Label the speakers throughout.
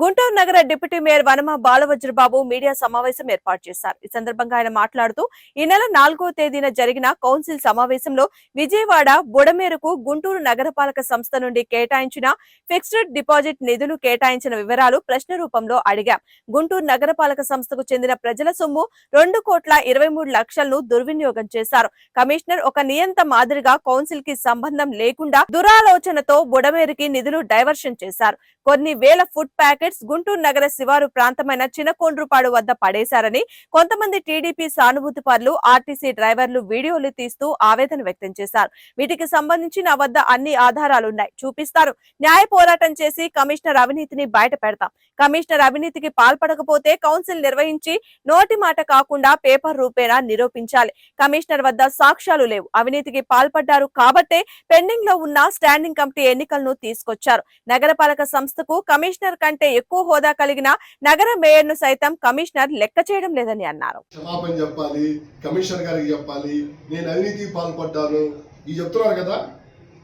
Speaker 1: గుంటూరు నగర deputy mayor Vanama Balavajrababu media సమావేశం ఏర్పాటు చేశారు. ఈ సందర్భంగా ఆయన మాట్లాడుతూ ఈ నెల నాలుగో తేదీన జరిగిన కౌన్సిల్ సమావేశంలో విజయవాడ బుడమేరకు గుంటూరు నగరపాలక సంస్థ నుండి కేటాయించిన ఫిక్స్డ్ డిపాజిట్ నిధులు కేటాయించిన వివరాలు ప్రశ్న రూపంలో అడిగాం. గుంటూరు నగరపాలక సంస్థకు చెందిన ప్రజల సొమ్ము రెండు కోట్ల ఇరవై మూడు లక్షలను దుర్వినియోగం చేశారు. కమిషనర్ ఒక నియంత మాదిరిగా కౌన్సిల్కి సంబంధం లేకుండా దురాలోచనతో బుడమేరుకి నిధులు డైవర్షన్ చేశారు. కొన్ని వేల ఫుడ్ ప్యాకెట్స్ గుంటూరు నగర శివారు ప్రాంతమైన చినకొండ్రుపాడు వద్ద పడేశారని కొంతమంది టీడీపీ సానుభూతి పరులు ఆర్టీసీ డ్రైవర్లు వీడియోలు తీస్తూ ఆవేదన వ్యక్తం చేశారు. వీటికి సంబంధించి నా వద్ద అన్ని ఆధారాలున్నాయి చూపిస్తారు. న్యాయ పోరాటం చేసి కమిషనర్ అవినీతిని బయట పెడతాం. కమిషనర్ అవినీతికి పాల్పడకపోతే కౌన్సిల్ నిర్వహించి నోటి మాట కాకుండా పేపర్ రూపేణా నిరూపించాలి. కమిషనర్ వద్ద సాక్ష్యాలు లేవు. అవినీతికి పాల్పడ్డారు కాబట్టే పెండింగ్లో ఉన్న స్టాండింగ్ కమిటీ ఎన్నికలను తీసుకొచ్చారు. నగరపాలక సంస్థకు కమిషనర్ కంటే ఎక్కువ హోదా కలిగిన నగర మేయర్ను సైతం కమిషనర్ లెక్క చేయడం లేదని అన్నారు.
Speaker 2: క్షమాపణ చెప్పాలి కమిషనర్ గారికి చెప్పాలి నేను అవినీతికి పాల్పడ్డాను. ఇది చెప్తున్నారు కదా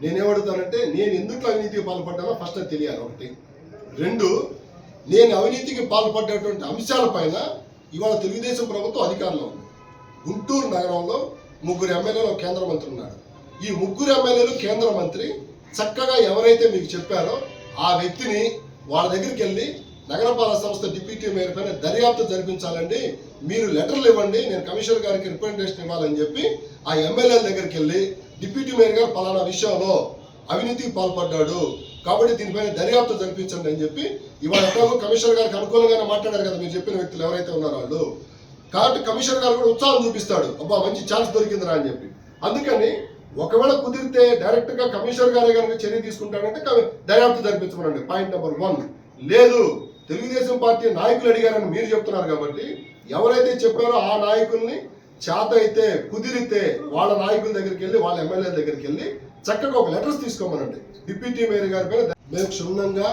Speaker 2: నేనేమడుగుతానంటే నేను ఎందుకు అవినీతికి పాల్పడ్డానో ఫస్ట్ తెలియాలి ఒకటి. రెండు నేను అవినీతికి పాల్పడ్డటువంటి అంశాలపైన ఇవాళ తెలుగుదేశం ప్రభుత్వం అధికారంలో ఉంది. గుంటూరు నగరంలో ముగ్గురు ఎమ్మెల్యేలు కేంద్ర మంత్రి ఉన్నారు. ఈ ముగ్గురు ఎమ్మెల్యేలు కేంద్ర మంత్రి చక్కగా ఎవరైతే మీకు చెప్పారో ఆ వ్యక్తిని వాళ్ళ దగ్గరికి వెళ్ళి నగరపాలక సంస్థ డిప్యూటీ మేయర్ పైన దర్యాప్తు జరిపించాలండి. మీరు లెటర్లు ఇవ్వండి నేను కమిషనర్ గారికి రిప్రజెంటేషన్ ఇవ్వాలని చెప్పి ఆ ఎమ్మెల్యేల దగ్గరికి వెళ్ళి డిప్యూటీ మేయర్ గారు పలానా విషయంలో అవినీతికి పాల్పడ్డాడు. కాబట్టి దీనిపైన దర్యాప్తు జరిపించండి అని చెప్పి ఇవాళ ఎట్లాగో కమిషనర్ గారికి అనుకూలంగానే మాట్లాడారు కదా మీరు చెప్పిన వ్యక్తులు ఎవరైతే ఉన్నారో వాళ్ళు. కాబట్టి కమిషనర్ గారు కూడా ఉత్సాహం చూపిస్తాడు. అబ్బా మంచి ఛాన్స్ దొరికిందిరా అని చెప్పి. అందుకని ఒకవేళ కుదిరితే డైరెక్ట్గా కమిషనర్ గారే కనుక చర్య తీసుకుంటానంటే దర్యాప్తు జరిపించమనండి. పాయింట్ నెంబర్ వన్ లేదు తెలుగుదేశం పార్టీ నాయకులు అడిగారని మీరు చెప్తున్నారు కాబట్టి ఎవరైతే చెప్పారో ఆ నాయకుల్ని చేత అయితే కుదిరితే వాళ్ళ నాయకుల దగ్గరికి వెళ్ళి వాళ్ళ ఎమ్మెల్యే దగ్గరికి వెళ్ళి చక్కగా ఒక లెటర్స్ తీసుకోమనండి. డిప్యూటీ మేయర్ గారి పైన మేము క్షుణ్ణంగా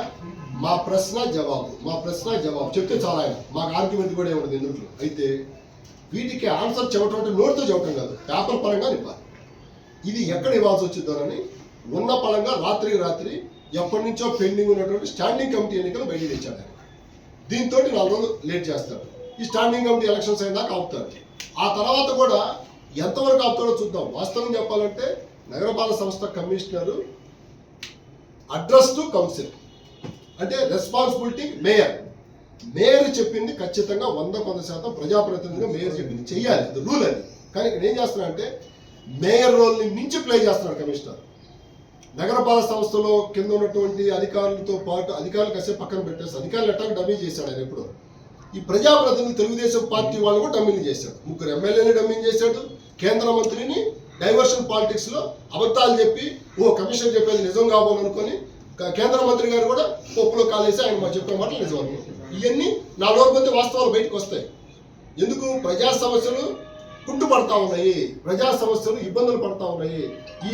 Speaker 2: మా ప్రశ్న జవాబు మా ప్రశ్న జవాబు చెప్తే చాలా ఆయన. మాకు ఆర్గ్యుమెంట్ కూడా ఏముండదు ఎందుకు? అయితే వీటికి ఆన్సర్ చెప్పడం అంటే నోటితో చెప్పడం కాదు. పేపర్ పరంగా నింపాలి ఇది ఎక్కడ ఇవ్వాల్సి వచ్చిందోనని ఉన్న పరంగా రాత్రికి రాత్రి ఎప్పటి నుంచో పెండింగ్ ఉన్నటువంటి స్టాండింగ్ కమిటీ ఎన్నికలు బయట తెచ్చాడు ఆయన దీంతో నాలుగు రోజులు లేట్ చేస్తాడు ఈ స్టాండింగ్ కమిటీ ఎలక్షన్స్ అయిన దాకా ఆపుతాడు ఆ తర్వాత కూడా ఎంతవరకు ఆపుతాడో చూద్దాం. వాస్తవం చెప్పాలంటే నగరపాలక సంస్థ కమిషనరు అడ్రస్ టు కౌన్సిల్ అంటే రెస్పాన్సిబిలిటీ మేయర్. మేయర్ చెప్పింది ఖచ్చితంగా వంద కొంత శాతం ప్రజాప్రతినిధిగా మేయర్ చెప్పింది. చెయ్యాలి అది రూల్ అది. కానీ ఇక్కడ ఏం చేస్తున్నా అంటే మేయర్ రోల్ని మించి ప్లే చేస్తున్నాడు కమిషనర్. నగరపాలక సంస్థలో కింద ఉన్నటువంటి అధికారులతో పాటు అధికారులు కసే పక్కన పెట్టేసి అధికారులు ఎట్లా డమ్మీ చేశాడు ఆయన ఎప్పుడు. ఈ ప్రజాప్రతినిధి తెలుగుదేశం పార్టీ వాళ్ళు కూడా డమ్మింగ్ చేశాడు ముగ్గురు ఎమ్మెల్యేని డమ్మింగ్ చేశాడు. కేంద్ర మంత్రిని డైవర్షన్ పాలిటిక్స్లో అబద్ధాలు చెప్పి ఓ కమిషన్ చెప్పేది నిజం కాబోలు అనుకొని కేంద్ర మంత్రి గారు కూడా పప్పులో కాలేసి ఆయన మా చెప్పిన మాటలు నిజం అనుకుంటున్నారు ఇవన్నీ నా లోపల వాస్తవాలు బయటకు వస్తాయి. ఎందుకు? ప్రజా సమస్యలు కుంటుపడతా ఉన్నాయి. ప్రజా సమస్యలు ఇబ్బందులు పడతా ఉన్నాయి.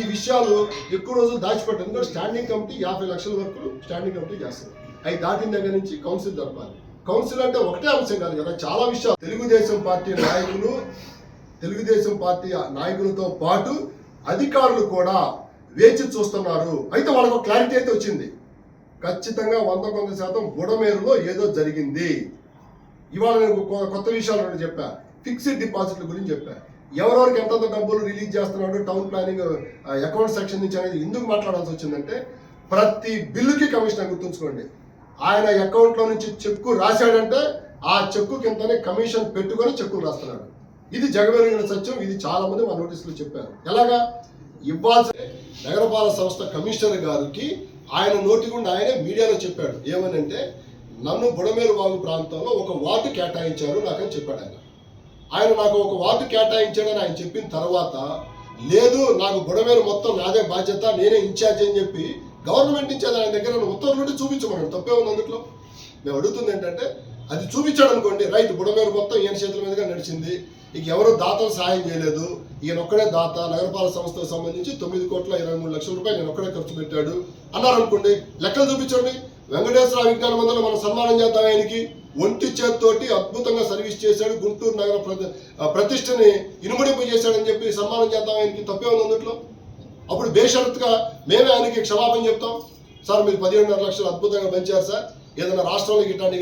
Speaker 2: ఈ విషయాలు ఎక్కువ రోజులు దాచిపెట్టడం కూడా స్టాండింగ్ కమిటీ యాభై లక్షల వరకు స్టాండింగ్ కమిటీ చేస్తుంది. అవి దాటిన దగ్గర నుంచి కౌన్సిల్ జరపాలి. కౌన్సిల్ అంటే ఒకటే అంశం కాదు కదా చాలా విషయాలు. తెలుగుదేశం పార్టీ నాయకులు తెలుగుదేశం పార్టీ నాయకులతో పాటు అధికారులు కూడా వేచి చూస్తున్నారు. అయితే వాళ్ళకు క్లారిటీ అయితే వచ్చింది. ఖచ్చితంగా వంద కొంత శాతం బుడమేరులో ఏదో జరిగింది. ఇవాళ నేను కొ- కొత్త విషయాలు రెండు చెప్పా. ఫిక్స్డ్ డిపాజిట్ల గురించి చెప్పా. ఎవరెవరికి ఎంతంత డబ్బులు రిలీజ్ చేస్తున్నాడు టౌన్ ప్లానింగ్ అకౌంట్ సెక్షన్ నుంచి అనేది ఎందుకు మాట్లాడాల్సి వచ్చిందంటే ప్రతి బిల్లుకి కమిషనర్ గుర్తుంచుకోండి. ఆయన అకౌంట్లో నుంచి చెక్కు రాశాడంటే ఆ చెక్కు కిందనే కమిషన్ పెట్టుకొని చెక్కులు రాస్తున్నాడు. ఇది జగమెరిగిన సత్యం ఇది చాలా మంది మా నోటీసులు చెప్పారు. ఎలాగా? ఇవ్వాల్సిన నగరపాలక సంస్థ కమిషనర్ గారికి ఆయన నోటి గుండా ఆయనే మీడియాలో చెప్పాడు. ఏమనంటే నన్ను బుడమేరు వాగు ప్రాంతంలో ఒక వార్డు కేటాయించారు నాకని చెప్పాడు ఆయన. ఆయన నాకు ఒక వార్డు కేటాయించాడని ఆయన చెప్పిన తర్వాత లేదు నాకు బుడమేరు మొత్తం నాదే బాధ్యత నేనే ఇన్ఛార్జ్ అని చెప్పి గవర్నమెంట్ ఇచ్చేది ఆయన దగ్గర ఉన్న ఉత్తర్వులు ఉంటే చూపించమన్నాడు. తప్పే ఉంది అందులో మేము అడుగుతుంది ఏంటంటే అది చూపించాడు అనుకోండి రైట్ బుడమేరు మొత్తం ఈయన చేతుల మీదుగా నడిచింది. ఇక ఎవరు దాతలు సహాయం చేయలేదు. ఈయన ఒక్కడే దాత నగరపాలక సంస్థకు సంబంధించి తొమ్మిది కోట్ల ఇరవై మూడు లక్షల రూపాయలు నేను ఒక్కడే ఖర్చు పెట్టాడు. అన్నారు అనుకోండి లెక్కలు చూపించండి. వెంకటేశ్వర విజ్ఞాన మందులు మనం సన్మానం చేద్దాం ఆయనకి. ఒంటి చేత్తోటి అద్భుతంగా సర్వీస్ చేశాడు. గుంటూరు నగర ప్రతి- ఆ ప్రతిష్టని ఇనుమడింపు చేశాడని చెప్పి సన్మానం చేద్దాం. ఆయనకి తప్పే ఉంది అందుట్లో. అప్పుడు బేషరత్గా మేమే ఆయనకి క్షమాపణ చెప్తాం. సార్ మీరు పదిహేడున్నర లక్షలు అద్భుతంగా పెంచారు సార్. ఏదైనా రాష్ట్రంలో ఇట్లాంటి